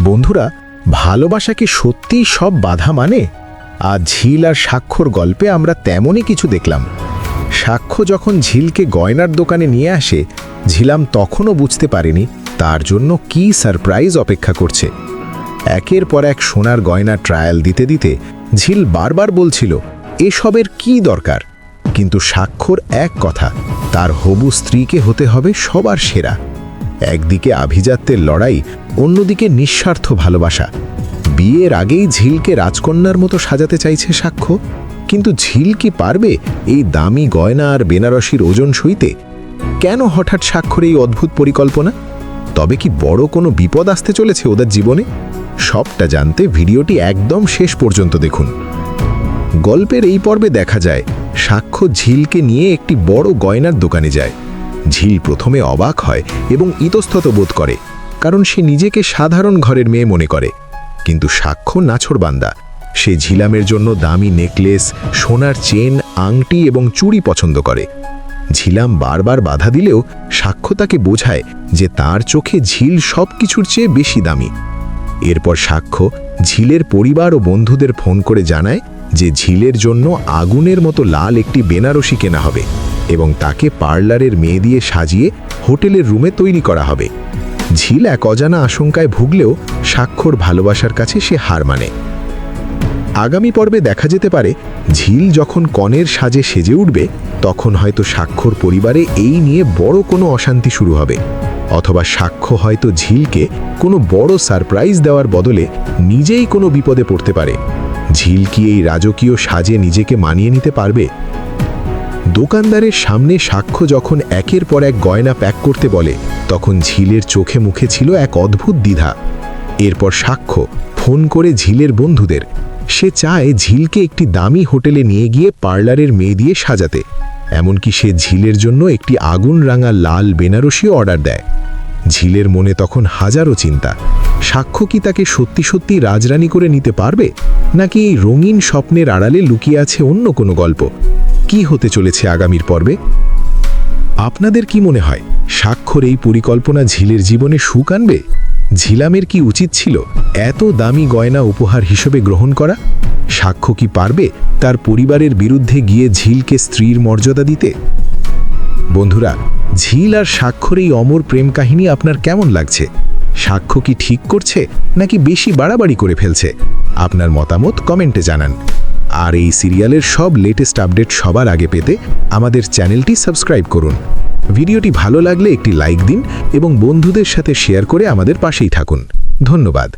বন্ধুরা, ভালোবাসা কি সত্যিই সব বাধা মানে? আর ঝিল আর স্বাক্ষর গল্পে আমরা তেমনই কিছু দেখলাম। সাক্ষ্য যখন ঝিলকে গয়নার দোকানে নিয়ে আসে, ঝিলাম তখনও বুঝতে পারেনি তার জন্য কি সারপ্রাইজ অপেক্ষা করছে। একের পর এক সোনার গয়না ট্রায়াল দিতে দিতে ঝিল বারবার বলছিল, এসবের কি দরকার? কিন্তু স্বাক্ষর এক কথা, তার হবু স্ত্রীকে হতে হবে সবার সেরা। একদিকে আভিজাত্যের লড়াই, অন্যদিকে নিঃস্বার্থ ভালোবাসা। বিয়ের আগেই ঝিলকে রাজকন্যার মতো সাজাতে চাইছে সাক্ষ্য। কিন্তু ঝিল কি পারবে এই দামি গয়না আর বেনারসির ওজন সইতে? কেন হঠাৎ স্বাক্ষর এই অদ্ভুত পরিকল্পনা? তবে কি বড় কোনো বিপদ আসতে চলেছে ওদের জীবনে? সবটা জানতে ভিডিওটি একদম শেষ পর্যন্ত দেখুন। গল্পের এই পর্বে দেখা যায়, সাক্ষ্য ঝিলকে নিয়ে একটি বড় গয়নার দোকানে যায়। ঝিল প্রথমে অবাক হয় এবং ইতস্তত বোধ করে, কারণ সে নিজেকে সাধারণ ঘরের মেয়ে মনে করে। কিন্তু সাক্ষ্য নাছরবান্দা সে ঝিলামের জন্য দামি নেকলেস, সোনার চেন, আংটি এবং চুড়ি পছন্দ করে। ঝিলাম বারবার বাধা দিলেও সাক্ষ্য তাকে বোঝায় যে তার চোখে ঝিল সব কিছুর চেয়ে বেশি দামি। এরপর সাক্ষ্য ঝিলের পরিবার ও বন্ধুদের ফোন করে জানায় যে ঝিলের জন্য আগুনের মতো লাল একটি বেনারসি কেনা হবে। এবং তাকে পার্লারের মেয়ে দিয়ে সাজিয়ে হোটেলের রুমে তৈরি করা হবে। ঝিল এক অজানা আশঙ্কায় ভুগলেও স্বাক্ষর ভালোবাসার কাছে সে হার মানে। আগামী পর্বে দেখা যেতে পারে, ঝিল যখন কনের সাজে সেজে উঠবে, তখন হয়তো স্বাক্ষর পরিবারে এই নিয়ে বড় কোনো অশান্তি শুরু হবে। অথবা সাক্ষ্য হয়তো ঝিলকে কোনো বড় সারপ্রাইজ দেওয়ার বদলে নিজেই কোনো বিপদে পড়তে পারে। ঝিল কি এই রাজকীয় সাজে নিজেকে মানিয়ে নিতে পারবে? দোকানদারের সামনে সাক্ষ্য যখন একের পর এক গয়না প্যাক করতে বলে, তখন ঝিলের চোখে মুখে ছিল এক অদ্ভুত দ্বিধা। এরপর সাক্ষ্য ফোন করে ঝিলের বন্ধুদের। সে চায় ঝিলকে একটি দামি হোটেলে নিয়ে গিয়ে পার্লারের মেয়ে দিয়ে সাজাতে। এমনকি সে ঝিলের জন্য একটি আগুন রাঙা লাল বেনারসিও অর্ডার দেয়। ঝিলের মনে তখন হাজারো চিন্তা। সাক্ষ্য কি তাকে সত্যি সত্যি রাজরানী করে নিতে পারবে? নাকি এই রঙিন স্বপ্নের আড়ালে লুকিয়ে আছে অন্য কোনো গল্প? কি হতে চলেছে আগামীর পর্বে? আপনাদের কি মনে হয়, স্বাক্ষর এই পরিকল্পনা ঝিলের জীবনে সুখ আনবে? ঝিলামের কি উচিত ছিল এত দামি গয়না উপহার হিসেবে গ্রহণ করা? সাক্ষ্য কি পারবে তার পরিবারের বিরুদ্ধে গিয়ে ঝিলকে স্ত্রীর মর্যাদা দিতে? বন্ধুরা, ঝিল আর স্বাক্ষর এই অমর প্রেম কাহিনী আপনার কেমন লাগছে? সাক্ষ্য কি ঠিক করছে নাকি বেশি বাড়াবাড়ি করে ফেলছে? আপনার মতামত কমেন্টে জানান। আর এই সিরিয়ালের সব লেটেস্ট আপডেট সবার আগে পেতে আমাদের চ্যানেলটি সাবস্ক্রাইব করুন। ভিডিওটি ভালো লাগলে একটি লাইক দিন এবং বন্ধুদের সাথে শেয়ার করে আমাদের পাশেই থাকুন। ধন্যবাদ।